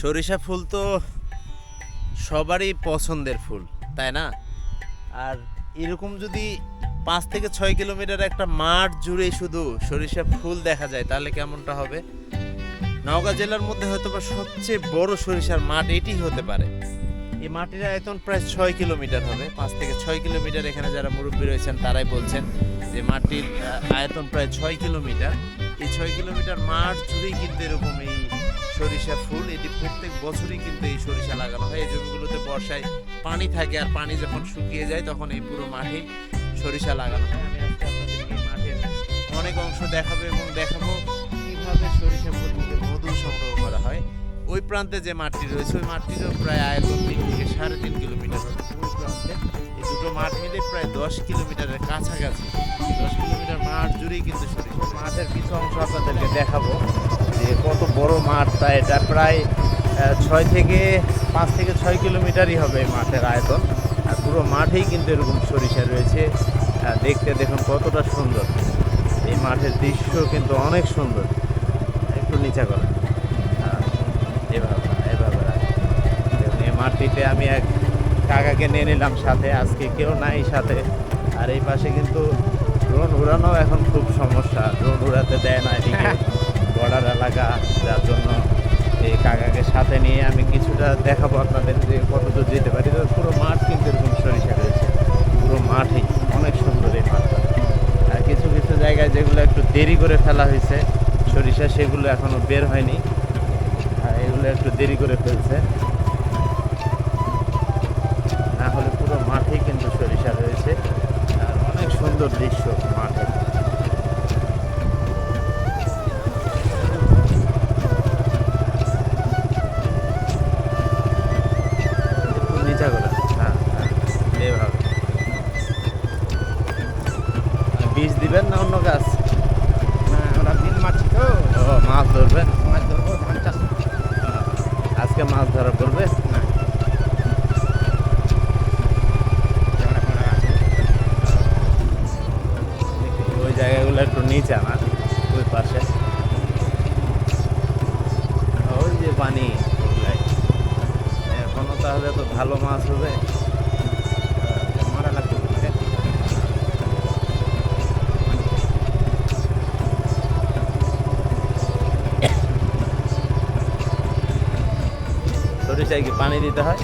সরিষা ফুল তো সবারই পছন্দের ফুল, তাই না? আর এরকম যদি পাঁচ থেকে ছয় কিলোমিটার একটা মাঠ জুড়ে শুধু সরিষা ফুল দেখা যায়, তাহলে কেমনটা হবে? নওগাঁ জেলার মধ্যে হয়তো বা সবচেয়ে বড় সরিষার মাঠ এটি হতে পারে। এই মাটির আয়তন প্রায় ছয় কিলোমিটার হবে। পাঁচ থেকে ছয় কিলোমিটার এখানে যারা মুরব্বী রয়েছেন, তারাই বলছেন যে মাটির আয়তন প্রায় ছয় কিলোমিটার। এই ছয় কিলোমিটার মাঠ জুড়েই কিন্তু এরকম এই সরিষা ফুল, এটি প্রত্যেক বছরই কিন্তু এই সরিষা লাগানো হয়। এই জমিগুলোতে বর্ষায় পানি থাকে আর পানি যখন শুকিয়ে যায়, তখন এই পুরো মাঠে সরিষা লাগানো হয়। আমি আজকে আপনাদেরকে মাঠের অনেক অংশ দেখাবো এবং দেখাবো কীভাবে সরিষা ফুল প্রান্তে যে মাঠটি রয়েছে, ওই মাঠটিরও প্রায় আয়তন তিন থেকে সাড়ে তিন কিলোমিটার প্রান্তে এই দুটো মাঠ মিলে প্রায় দশ কিলোমিটারের কাছাকাছি। দশ কিলোমিটার মাঠ জুড়েই কিন্তু সরিষা মাঠের কিছু অংশ আপনাদেরকে দেখাবো যে কত বড় মাঠ তা এটা প্রায় ছয় থেকে পাঁচ থেকে ছয় কিলোমিটারই হবে এই মাঠের আয়তন। আর পুরো মাঠেই কিন্তু এরকম সরিষা রয়েছে। দেখতে দেখুন কতটা সুন্দর। এই মাঠের দৃশ্য কিন্তু অনেক সুন্দর। একটু নিচা করা এভাবে এভাবে রাখ। দেখুন এই মাঠটিতে আমি এক কাকাকে নিয়ে নিলাম সাথে আজকে কেউ নাই সাথে। আর এই পাশে কিন্তু ড্রোন উড়ানো এখন খুব সমস্যা। ড্রোন উড়াতে দেয় না এদিকে বর্ডার এলাকা যার জন্য এই কাকাকে সাথে নিয়ে আমি কিছুটা দেখাবো আপনাদের যে কতদূর যেতে পারি। তো পুরো মাঠ কিন্তু এরকম সরিষা রয়েছে। পুরো মাঠেই অনেক সুন্দর এই মাঠটা। আর কিছু কিছু জায়গায় যেগুলো একটু দেরি করে ফেলা হয়েছে সরিষা সেগুলো এখনও বের হয়নি। আর একটু দেরি করে ফেলছে। না হলে পুরো মাঠে কিন্তু সরিষা রয়েছে। আর অনেক সুন্দর দৃশ্য মাঠে। নিচা করে। পানি। এখনও এখনও তাহলে তো ভালো মাছ হবে। মারা কি পানি দিতে হয়?